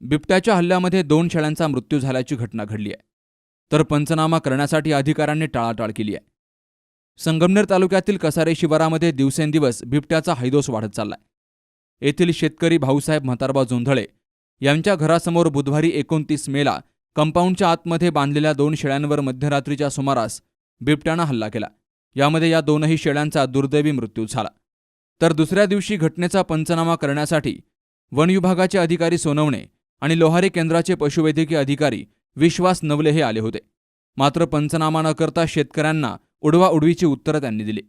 बिबट्याच्या हल्ल्यामध्ये दोन शेळ्यांचा मृत्यू झाल्याची घटना घडली आहे. तर पंचनामा करण्यासाठी अधिकाऱ्यांनी टाळाटाळ केली आहे. संगमनेर तालुक्यातील कसारे शिवारामध्ये दिवसेंदिवस बिबट्याचा हैदोस वाढत चाललाय. येथील शेतकरी भाऊसाहेब म्हातारबा जोंधळे यांच्या घरासमोर बुधवारी एकोणतीस मेला कंपाऊंडच्या आतमध्ये बांधलेल्या दोन शेळ्यांवर मध्यरात्रीच्या सुमारास बिबट्यानं हल्ला केला. यामध्ये या दोनही शेळ्यांचा दुर्दैवी मृत्यू झाला. तर दुसऱ्या दिवशी घटनेचा पंचनामा करण्यासाठी वन विभागाचे अधिकारी सोनवणे आणि लोहारी केंद्राचे पशुवैद्यकीय अधिकारी विश्वास नवले हे आले होते. मात्र पंचनामा न करता शेतकऱ्यांना उडवा उडवीची उत्तरं त्यांनी दिली.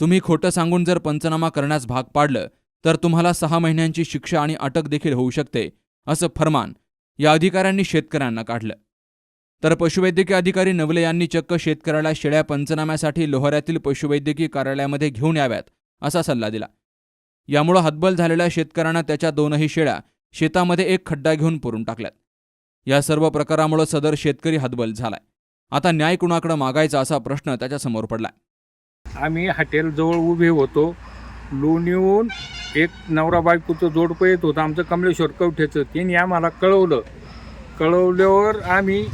तुम्ही खोटं सांगून जर पंचनामा करण्यास भाग पाडलं तर तुम्हाला सहा महिन्यांची शिक्षा आणि अटक देखील होऊ शकते असं फरमान या अधिकाऱ्यांनी शेतकऱ्यांना काढलं. तर पशुवैद्यकीय अधिकारी नवले यांनी चक्क शेतकऱ्याला शेळ्या पंचनाम्यासाठी लोहाऱ्यातील पशुवैद्यकीय कार्यालयामध्ये घेऊन याव्यात असा सल्ला दिला. यामुळं हतबल झालेल्या शेतकऱ्यांना त्याच्या दोनही शेळ्या शेतामध्ये एक खड्डा घेऊन पुरून टाकल्यात. या सर्व प्रकारामुळे सदर शेतकरी हतबल झालाय. आता न्याय कुणाकडे मागायचा असा प्रश्न त्याच्यासमोर पडलाय. आम्ही हॉटेलजवळ उभे होतो. लोणीहून एक नवरा बायकोचं जोडपं येत होतं. आमचं कमलेश्वर कवठ्याचं त्यांनी आम्हाला कळवलं. कळवल्यावर आम्ही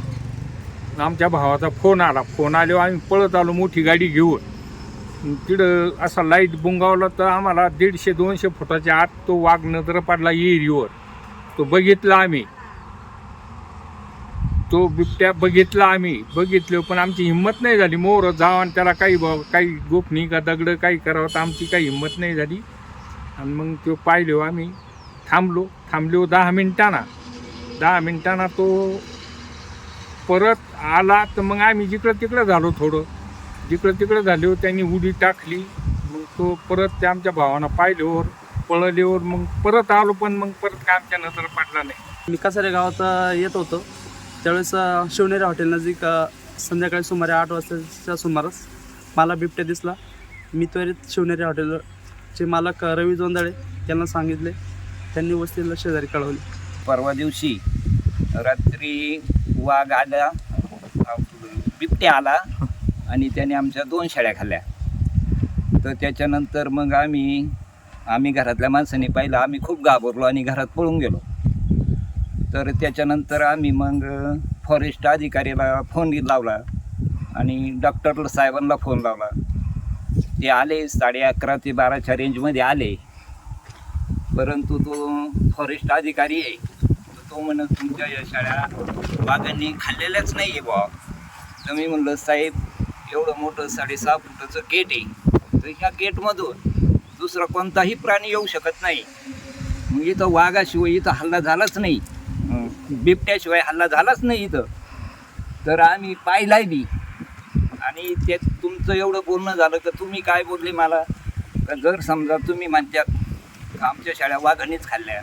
आमच्या भावाचा फोन आला. फोन आल्यावर आम्ही पळत आलो मोठी गाडी घेऊन. तिथं असा लाइट बुंगावला तर आम्हाला दीडशे दोनशे फुटाच्या आत तो वाघ नजर पडला येरीवर तो बघितला आम्ही. तो बिबट्या बघितला आम्ही. बघितलो पण आमची हिंमत नाही झाली. मोर जाव आणि त्याला काही काही गोफणी का दगड काही करावं तर आमची काही हिंमत नाही झाली. आणि मग तो पाहिलो आम्ही थांबलो. थांबलो दहा मिनिटांना दहा मिनिटांना तो परत आला तर मग आम्ही जिकडं तिकडं झालो थोडं. जिकडं तिकडं झालो त्यांनी उडी टाकली. मग तो परत त्या आमच्या भावानं पाहिल्यावर पळल्यावर मग परत आलो पण मग परत काय आमच्या नजर पडला नाही. मी कसारे गावात अ, येत होतो. त्यावेळेस अ, शिवनेरी हॉटेल नजीक अ, संध्याकाळी सुमारे आठ वाजताच्या सुमारास मला बिबट्या दिसला. मी त्वरित शिवनेरी हॉटेलचे मालक अ, रवी जोंदळे त्यांना सांगितले. त्यांनी वस्तीला शेजारी कळवले. परवा दिवशी रात्री वाघ आला बिबट्या आला आणि त्याने आमच्या दोन शेळ्या खाल्ल्या. तर त्याच्यानंतर मग आम्ही आम्ही घरातल्या माणसाने पाहिलं आम्ही खूप घाबरलो आणि घरात पळून गेलो. तर त्याच्यानंतर आम्ही मग फॉरेस्ट अधिकाऱ्याला फोन लावला आणि डॉक्टर साहेबांना फोन लावला. ते आले साडे अकरा ते बाराच्या रेंजमध्ये आले. परंतु तो फॉरेस्ट अधिकारी आहे. तर तो म्हणत तुमच्या या शाळा वाघांनी खाल्लेल्याच नाही आहे बा तर मी म्हणलं साहेब एवढं मोठं साडेसहा फुटाचं गेट आहे. तर ह्या गेटमधून दुसरा कोणताही प्राणी येऊ शकत नाही. मग इथं वाघाशिवाय इथं हल्ला झालाच नाही. बिबट्याशिवाय हल्ला झालाच नाही इथं. तर आम्ही पाहिलाय बी आणि ते तुमचं एवढं बोलणं झालं तर तुम्ही काय बोलले मला? का जर समजा तुम्ही म्हणतात आमच्या शाळा वाघानेच खाल्ल्या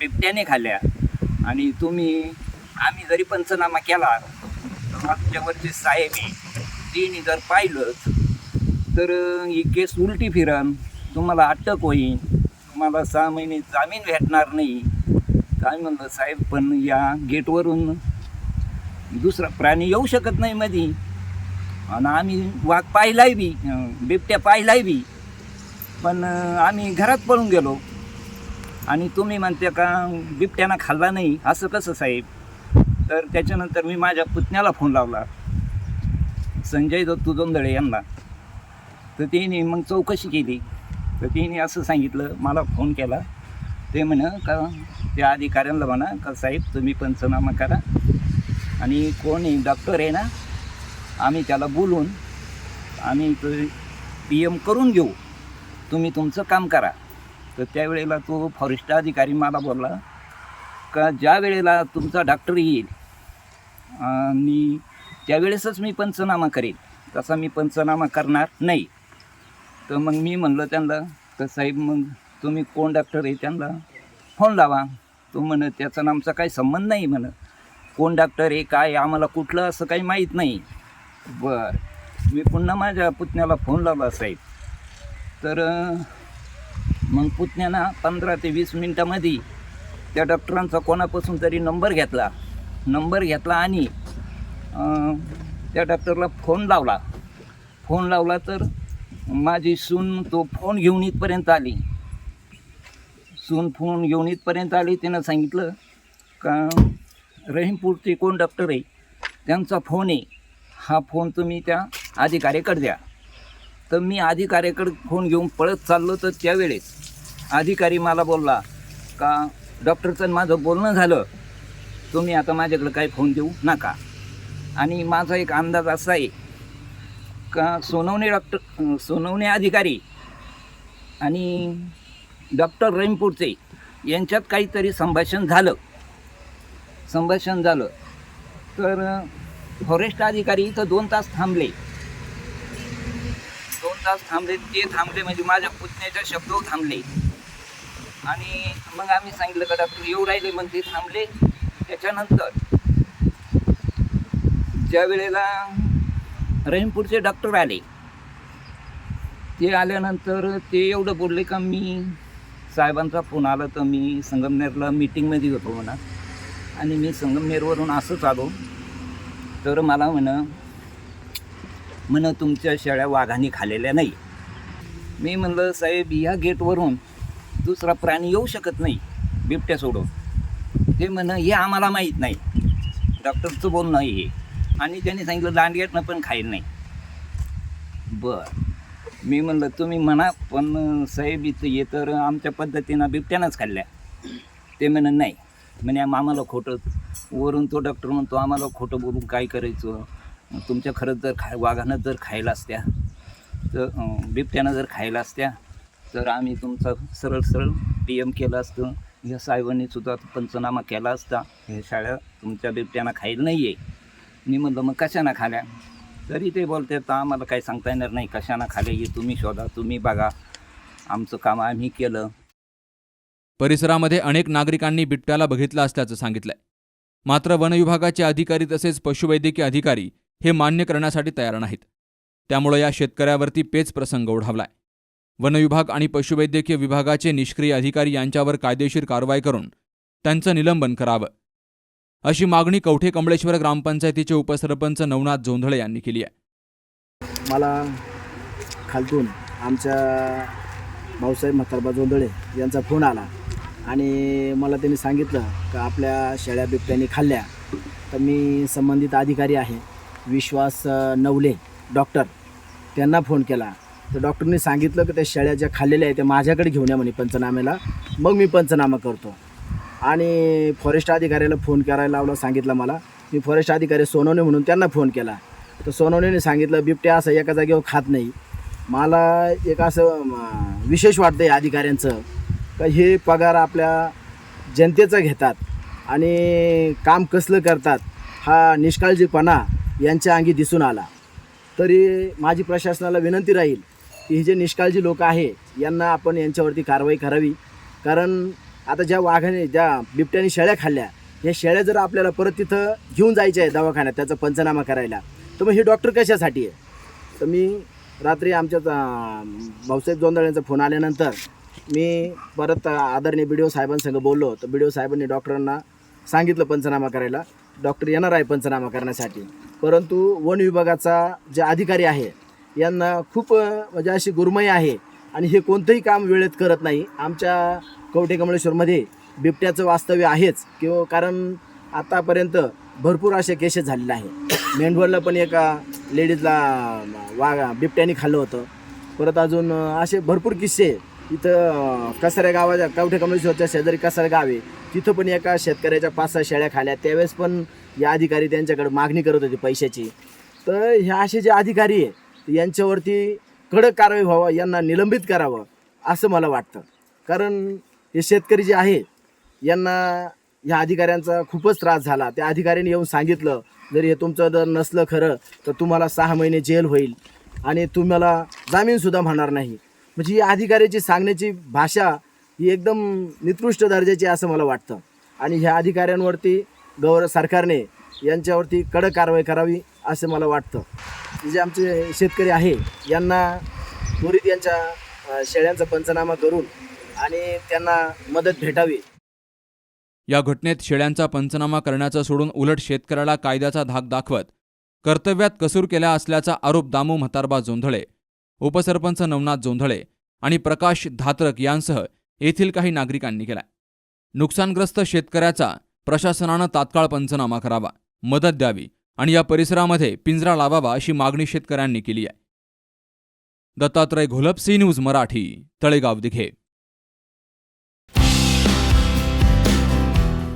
बिबट्याने खाल्ल्या आणि तुम्ही आम्ही जरी पंचनामा केला तर आमच्यावरचे साहेब आहे, जर पाहिलंच तर ही केस उलटी फिरन. तुम्हाला अटक होईल तुम्हाला सहा महिने जामीन भेटणार नाही. काय म्हणलं साहेब पण या गेटवरून दुसरा प्राणी येऊ शकत नाही मधी. आणि आम्ही वाघ पाहिलाय बी बिबट्या पाहिलाय बी. पण आम्ही घरात पळून गेलो. आणि तुम्ही म्हणते का बिबट्यानं खाल्ला नाही? असं कसं साहेब? तर त्याच्यानंतर मी माझ्या पुतण्याला फोन लावला. संजय दत्तू जोंदळे यांना. तर त्याने मग चौकशी केली. तर त्याने असं सांगितलं मला फोन केला. ते म्हणं का त्या अधिकाऱ्यांना म्हणा का साहेब तुम्ही पंचनामा करा. आणि कोण आहे डॉक्टर आहे ना आम्ही त्याला बोलून आम्ही पी एम करून घेऊ. तुम्ही तुमचं काम करा. तर त्यावेळेला तो फॉरेस्ट अधिकारी मला बोलला का ज्या वेळेला तुमचा डॉक्टर येईल आणि त्यावेळेसच मी पंचनामा करेन. तसा मी पंचनामा करणार नाही. तर मग मी म्हणलं त्यांना तर साहेब मग तुम्ही कोण डॉक्टर आहे त्यांना फोन लावा. तो म्हण त्याचा आमचा काही संबंध नाही म्हण कोण डॉक्टर आहे काय आम्हाला कुठलं असं काही माहीत नाही. बर. मी पुन्हा माझ्या पुतण्याला फोन लावला साहेब. तर मग पुतण्यानं पंधरा ते वीस मिनटामध्ये त्या डॉक्टरांचा कोणापासून तरी नंबर घेतला. नंबर घेतला आणि त्या डॉक्टरला फोन लावला. फोन लावला तर माझी सून तो फोन घेऊन इथपर्यंत आली. सून फोन घेऊन इथपर्यंत आली तिनं सांगितलं का रहीमपूरचे कोण डॉक्टर आहे? त्यांचा फोन आहे. हा फोन तुम्ही त्या अधिकाऱ्याकडे द्या. तर मी अधिकाऱ्याकडे फोन घेऊन पळत चाललो तर त्यावेळेस अधिकारी मला बोलला का डॉक्टरचं माझं बोलणं झालं. तुम्ही आता माझ्याकडे काही फोन देऊ नका. आणि माझा एक अंदाज असा आहे का सोनवणे डॉक्टर सोनवणे अधिकारी आणि डॉक्टर रहीमपूरचे यांच्यात काहीतरी संभाषण झालं. संभाषण झालं. तर फॉरेस्ट अधिकारी इथं दोन तास थांबले. दोन तास थांबले ते थांबले म्हणजे माझ्या पुतण्याच्या शब्द थांबले. आणि मग आम्ही सांगितलं का डॉक्टर येऊ राहिले मग ते थांबले. त्याच्यानंतर ज्या वेळेला रहीमपूरचे डॉक्टर आले. ते आल्यानंतर ते एवढं बोलले का मी साहेबांचा फोन आला तर मी संगमनेरला मीटिंगमध्ये होतो म्हणा. आणि मी संगमनेरवरून असंच आलो. तर मला म्हण म्हण तुमच्या शेळ्या वाघाने खाल्लेल्या नाही. मी म्हणलं साहेब या गेटवरून दुसरा प्राणी येऊ शकत नाही बिबट्या सोडून. ते म्हण हे आम्हाला माहीत नाही. डॉक्टरचं बोलणं आहे हे. आणि त्यांनी सांगितलं दांडगेटनं पण खाईल नाही. बर. मी म्हणलं तुम्ही म्हणा पण साहेब इथं ये तर आमच्या पद्धतीनं बिबट्यानंच खाल्ल्या. ते म्हण नाही. म्हणे आम- आम्हाला खोटं वरून तो डॉक्टर म्हणतो आम्हाला खोटं बोलून काय करायचं? तुमच्या खरंच जर खाय वाघानं जर खायला असत्या तर बिबट्यानं जर खायला असत्या तर आम्ही तुमचा सरळ सरळ पी एम केलं असतं. ह्या साहेबांनीसुद्धा पंचनामा केला असता. ह्या शाळा तुमच्या बिबट्यानं खायला नाही आहे मी म्हटलं मग कशानं खाल्या? तरी ते बोलते तर आम्हाला काही सांगता येणार नाही. कशानं खाल्या हे तुम्ही शोधा. तुम्ही बघा. आमचं काम आम्ही केलं. परिसरामध्ये अनेक नागरिकांनी बिबट्याला बघितलं असल्याचं सांगितलंय. मात्र वनविभागाचे अधिकारी तसेच पशुवैद्यकीय अधिकारी हे मान्य करण्यासाठी तयार नाहीत. त्यामुळे या शेतकऱ्यावरती पेच प्रसंग ओढावलाय. वनविभाग आणि पशुवैद्यकीय विभागाचे निष्क्रिय अधिकारी यांच्यावर कायदेशीर कारवाई करून त्यांचं निलंबन करावं. अशी मागणी कवठे कमळेश्वर ग्रामपंचायतीचे उपसरपंच नवनाथ जोंधळे यांनी केली आहे. मला खालतून आमच्या भाऊसाहेब म्हातारबा जोंधळे यांचा फोन आला आणि मला त्यांनी सांगितलं का आपल्या शेळ्या बिबट्यांनी खाल्ल्या. तर मी संबंधित अधिकारी आहे विश्वास नवले डॉक्टर त्यांना फोन केला. तर डॉक्टरनी सांगितलं की त्या शेळ्या ज्या खाल्लेल्या आहेत त्या माझ्याकडे घेऊन या म्हणे पंचनाम्याला. मग मी पंचनामा करतो. आणि फॉरेस्ट अधिकाऱ्याला फोन करायला लावला सांगितलं मला. मी फॉरेस्ट अधिकारी सोनवणे म्हणून त्यांना फोन केला. तर सोनवणेने सांगितलं बिबट्या असं एका जागेवर खात नाही. मला एक असं विशेष वाटतं या अधिकाऱ्यांचं. का हे पगार आपल्या जनतेचा घेतात आणि काम कसलं करतात हा निष्काळजीपणा यांच्या अंगी दिसून आला. तरी माझी प्रशासनाला विनंती राहील की हे जे निष्काळजी लोक आहे यांना आपण यांच्यावरती कारवाई करावी. कारण आता ज्या वाघाने ज्या बिबट्याने शेळ्या खाल्ल्या या शेळ्या जर आपल्याला परत तिथं घेऊन जायच्या आहे दवाखान्यात त्याचा पंचनामा करायला तर मग हे डॉक्टर कशासाठी आहे? तर मी रात्री आमच्या भाऊसाहेब जोंदळ्यांचा फोन आल्यानंतर मी परत आदरणीय बी डी ओ साहेबांसंग बोललो. तर बी डी ओ साहेबांनी डॉक्टरांना सांगितलं पंचनामा करायला डॉक्टर येणार आहे पंचनामा करण्यासाठी. परंतु वन विभागाचा जे अधिकारी आहे यांना खूप म्हणजे अशी गुरमय आहे आणि हे कोणतंही काम वेळेत करत नाही. आमच्या कवठे कमळेश्वरमध्ये बिबट्याचं वास्तव्य आहेच किंवा कारण आतापर्यंत भरपूर असे केसेस झालेले आहे मेंढवरला पण एका लेडीजला वाघ बिबट्याने खाल्लं होतं. परत अजून असे भरपूर किस्से इथं कसऱ्या कसाऱ्या गावाच्या कवठे कमळेश्वरच्या शेजारी कसारा गाव आहे. तिथं पण एका शेतकऱ्याच्या पाच सहा शेळ्या खाल्या. त्यावेळेस पण या अधिकारी त्यांच्याकडे मागणी करत होते पैशाची. तर ह्या असे जे अधिकारी आहे यांच्यावरती कडक कारवाई व्हावं यांना निलंबित करावं असं मला वाटतं. कारण हे शेतकरी जे आहे यांना ह्या अधिकाऱ्यांचा खूपच त्रास झाला. त्या अधिकाऱ्यांनी येऊन सांगितलं जर हे तुमचं जर नसलं खरं तर तुम्हाला सहा महिने जेल होईल आणि तुम्हाला जामीनसुद्धा म्हणणार नाही. म्हणजे ही अधिकाऱ्याची सांगण्याची भाषा ही एकदम निकृष्ट दर्जाची असं मला वाटतं. आणि ह्या अधिकाऱ्यांवरती गौर सरकारने यांच्यावरती कडक कारवाई करावी असं मला वाटतं. जे आमचे शेतकरी आहे यांना त्वरित यांच्या शेळ्यांचा पंचनामा करून आणि त्यांना मदत भेटावी. या घटनेत शेळ्यांचा पंचनामा करण्याचं सोडून उलट शेतकऱ्याला कायद्याचा धाक दाखवत कर्तव्यात कसूर केला असल्याचा आरोप दामू म्हातारबा जोंधळे उपसरपंच नवनाथ जोंधळे आणि प्रकाश धात्रक यांसह येथील काही नागरिकांनी केलाय नुकसानग्रस्त शेतकऱ्याचा प्रशासनानं तात्काळ पंचनामा करावा मदत द्यावी आणि या परिसरामध्ये पिंजरा लावावा अशी मागणी शेतकऱ्यांनी केली आहे. Dattatray Gholap C news Marathi Talegaon Dighe.